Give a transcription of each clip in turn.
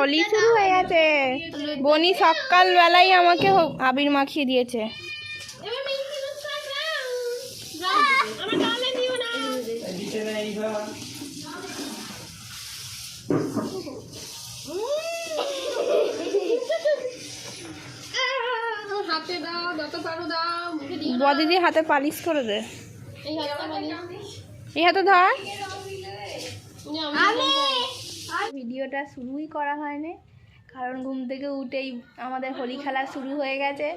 হোলি শুরু হয়ে গেছে। বনি সকালবেলাই আমাকে আবির মাখিয়ে দিয়েছে। বদিদি হাতে পালিশ করে দে। এই হাতে ধর। আমি ভিডিওটা শুরুই করা হয়নি। কারণ ঘুম থেকে উঠেই আমাদের হোলি খেলা শুরু হয়ে গেছে।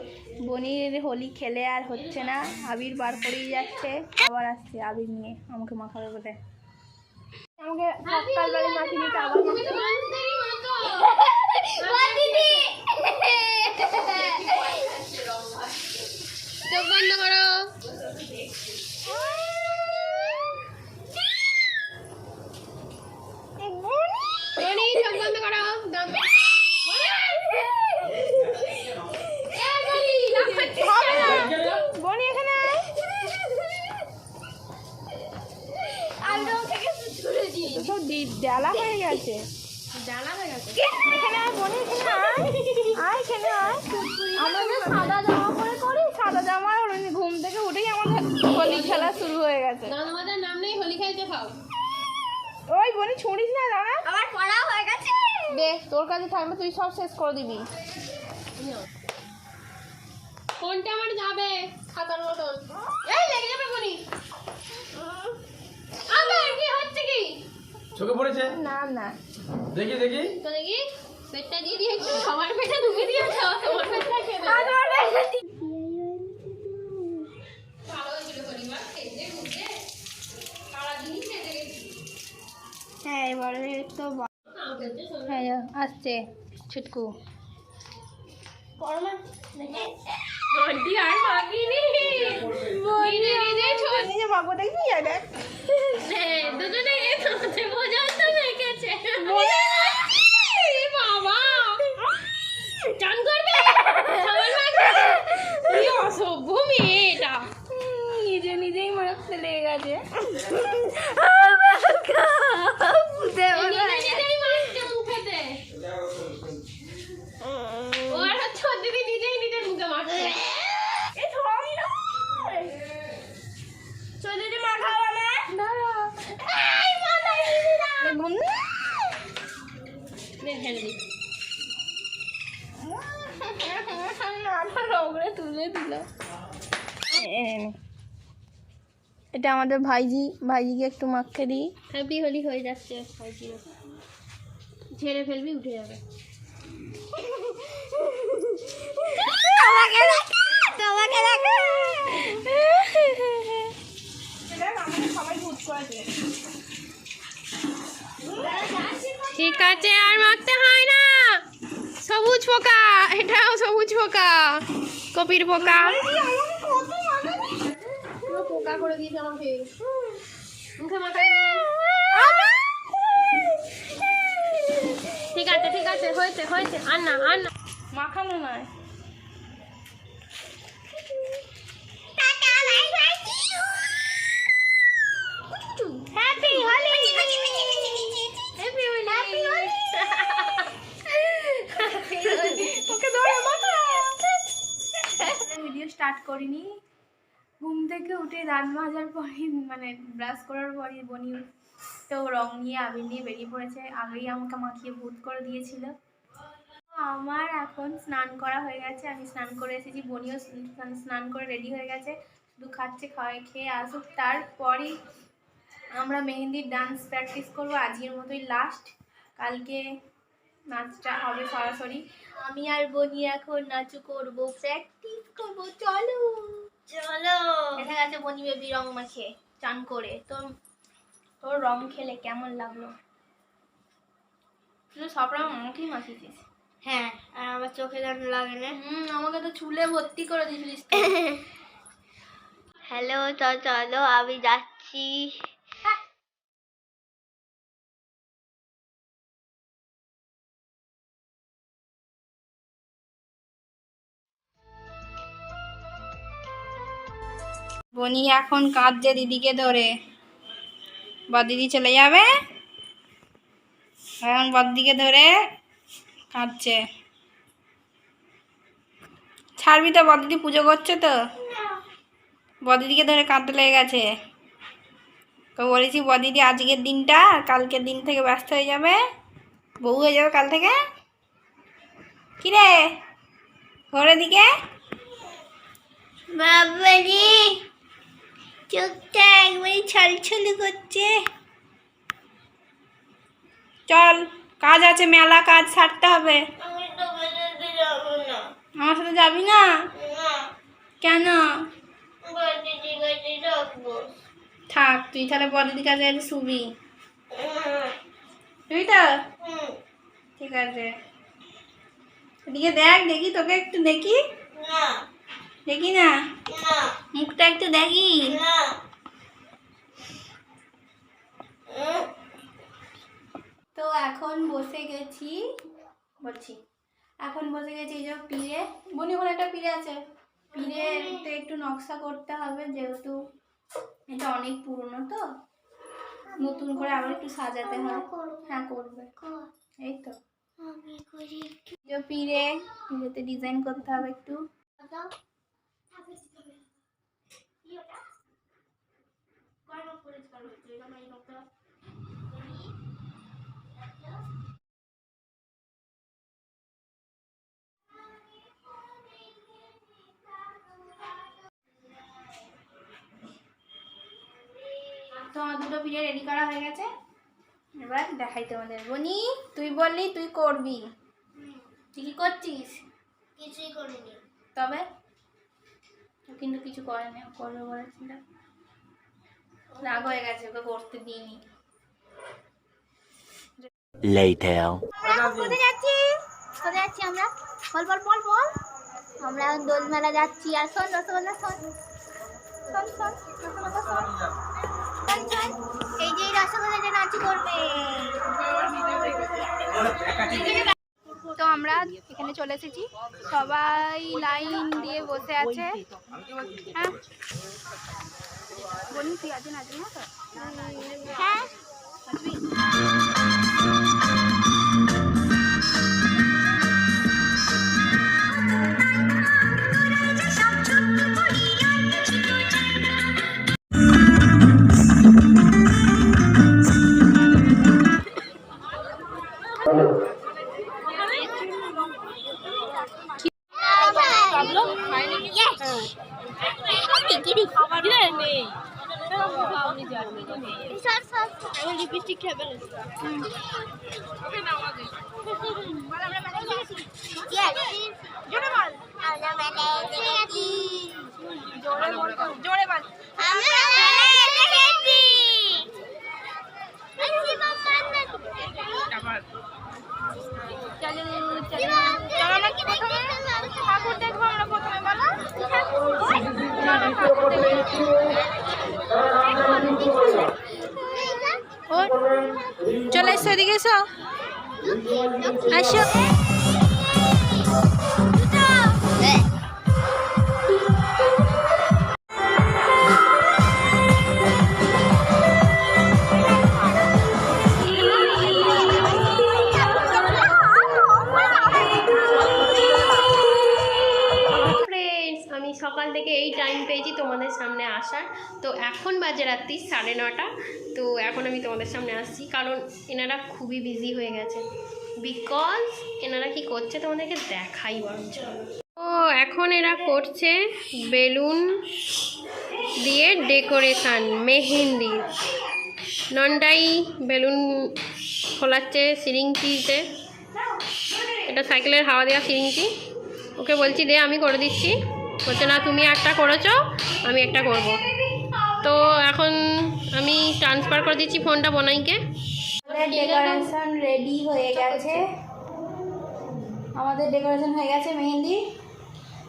বনির হোলি খেলে আর হচ্ছে না। আবির বার করেই যাচ্ছে। আবার আসছে আবির নিয়ে। আমাকে মাখাবে বলে। আমাকে সকালবেলা মাখিয়ে নিতে আবার তুমি তো মানুষদেরই মতো চোখ বন্ধ করো রনি চোখ বন্ধ করো দাও। এ, বলি, লাফ করছিস কেন? বনি এখানে আয়। ডি- ডালা হয়ে গেছে? জ্বালা হয়ে গেছে। এখানে আয় বনি এখানে আয়। আয় এখানে আয়। আমাদের সাদা জামা পরে করি সাদা জামা আর ঘুম থেকে উঠেই আমাদের হোলি খেলা শুরু হয়ে গেছে। দাদামাদের নাম নেই হোলি খেলতে খাও। ওই বনি ছুঁড়িস না দাঁড়া আমার পড়া হয়ে গেছে। দে তোর কাছে থাকলে তুই সব শেষ করে দিবি। কোনটা আমার যাবে? খাতার মতন। এই লেগে যাবে বনি। আবার কি কি চোখে পড়েছে? না না। দেখি দেখি। তো দেখি পেটটা দিয়ে দিয়েছ সবার পেটে ঢুকে দিয়েছ তোমার পেটটা খেয়ে হ্যাঁ এবারে তো হ্যাঁ আসছে ছুটকু। নিজে নিজেই মারা নিজে বাবু দেখবি দেখ দুজনে এ তোমাদের পর্যন্ত রেখেছে বাবা চান করবে সাবান মাখবে কি অসভ্য মেয়ে এটা নিজে নিজেই মারতে লেগে গেছে নিজে নিজেই মাখছে মুখেতে ও আর হচ্ছে ওর দিদি নিজেই নিজের মুখে মাখছে চলে যে মা খাওয়া না নে, ফেলে দি। ওপরে তুলে দিল এটা আমাদের ভাইজি ভাইজিকে একটু মাখতে দিই। হ্যাপি হোলি হয়ে যাচ্ছে ভাইজি। ঝেড়ে ফেলবি উঠে যাবে। ঠিক আছে আর মাখতে সবুজ পোকা, এটাও সবুজ পোকা, কপির পোকা। পোকা করে দিয়েছে ঠিক আছে ঠিক আছে, হয়েছে হয়েছে আর না আর না। মাখানো নয় ta ta bye bye happy Holi happy Holi okay ধরে মাথা ভিডিও স্টার্ট করিনি। ঘুম থেকে উঠে দাঁত মাজার পরই মানে ব্রাশ করার পরই বনি তো রং নিয়ে আবির নিয়ে বেরিয়ে পড়েছে। আগেই আমাকে মাখিয়ে ভূত করে দিয়েছিল। আমার এখন স্নান করা হয়ে গেছে। আমি স্নান করে এসেছি। বনিও স্নান- স্নান করে রেডি হয়ে গেছে। শুধু খাচ্ছে খাওয়াই খেয়ে আসুক। তারপরেই আমরা মেহেন্দির ডান্স প্র্যাকটিস করব। আজকের মতোই লাস্ট কালকে নাচটা হবে সরাসরি। আমি আর বনি এখন নাচু করব প্র্যাকটিস করব চলো। চলো। দেখা গেছে বনি বেবি রং মাখে চান করে। তোর তোর রং খেলে কেমন লাগল? তুই সব রং আমাকেই মাখিয়েছিস? হ্যাঁ আর আমার চোখে যেন লাগে না। হুম আমাকে তো চুলে ভর্তি করে দিয়েছিলিস হ্যালো তো চলো আমি যাচ্ছি। বনি এখন কাঁদছে দিদিকে ধরে। বা দিদি চলে যাবে? এখন বদিকে ধরে কাঁদছে। ছাড়বি তো বদিদি পুজো করছে তো। বদিদিকে ধরে কাঁদতে লেগে গেছে। তো বলেছি বদিদি আজকের দিনটা আর কালকের দিন থেকে ব্যস্ত হয়ে যাবে। বউ হয়ে যাবে কাল থেকে? কিরে? ঘরের দিকে? বাবারি চোখটা একবারই ছলছল করছে। চল কাজ আছে মেলা কাজ সারতে হবে। আমার সাথে যাবি না? কেন? থাক তুই তাহলে বদিদির কাছে শুবি। তুই তো ঠিক আছে। এদিকে দেখ দেখি তোকে একটু দেখি। না। দেখি না? মুখটা একটু দেখি। তো এখন বসে গেছি বলছি এখন বসে গেছি এই যে পিড়ে। বনি ওখানে একটা পিড়ে আছে। পিড়েতে একটু নকশা করতে হবে যেহেতু এটা অনেক পুরনো তো। নতুন করে আবার একটু সাজাতে হয়। হ্যাঁ করবে। এই তো। পিড়ে পিড়েতে ডিজাইন করতে হবে একটু। তো আমার দুটো পিড়ে রেডি করা হয়ে গেছে। এবার দেখাই তোমাদের। বনি তুই বললি তুই করবি। তুই কি করছিস? কিছুই করিনি। তবে? কিন্তু কিছু করেনি ও করবে বলেছিল রাগ হয়ে গেছে ওকে করতে দিইনি। Later. কোথায় যাচ্ছি? কোথায় যাচ্ছি আমরা? বল বল বল বল। আমরা যাচ্ছি। আর শোন রসগোল্লা শোন শোন। শোন রসগোল্লা শোন শোন শোন। এই যে রসগোল্লা যে নাচি করবে। তো আমরা এখানে চলে এসেছি। সবাই লাইন দিয়ে বসে আছে। হ্যাঁ? তুই আজ নাচবি না তো হ্যাঁ নাচবি চলে এসো এদিকে এসো। আসো। তোমাদের সামনে আসার। তো এখন বাজে রাত্রি সাড়ে নটা। তো এখন আমি তোমাদের সামনে আসছি কারণ এনারা খুবই বিজি হয়ে গেছে। বিকজ এনারা কি করছে তোমাদেরকে দেখাই বরঞ্চ। তো এখন এরা করছে বেলুন দিয়ে ডেকোরেশন, মেহেন্দি। নন্ডাই বেলুন খোলাচ্ছে সিরিংটিতে এটা সাইকেলের হাওয়া দেওয়া সিরিংটি ওকে বলছি দে, আমি করে দিচ্ছি। বলছে না তুমি একটা করেছ আমি একটা করব। তো এখন আমি ট্রান্সফার করে দিচ্ছি ফোনটা বোনাইকে। আমাদের ডেকোরেশন রেডি হয়ে গেছে। আমাদের ডেকোরেশন হয়ে গেছে মেহেন্দি।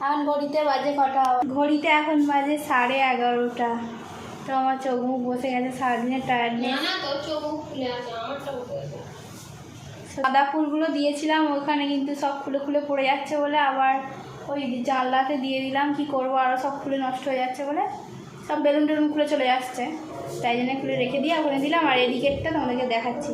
এখন ঘড়িতে বাজে কটা? ঘড়িতে এখন বাজে সাড়ে এগারোটা। তো আমার চোখ মুখ বসে গেছে সারাদিনের টায়ার্ডনেস সাদা ফুলগুলো দিয়েছিলাম ওখানে কিন্তু সব খুলে খুলে পড়ে যাচ্ছে বলে আবার ওই জানলাতে দিয়ে দিলাম, কি করব? আরও সব খুলে নষ্ট হয়ে যাচ্ছে বলে। সব বেলুন টেলুন খুলে চলে যাচ্ছে। তাই জন্য খুলে রেখে দিয়ে ওখানে দিলাম। আর এদিকেরটা তোমাদেরকে দেখাচ্ছি।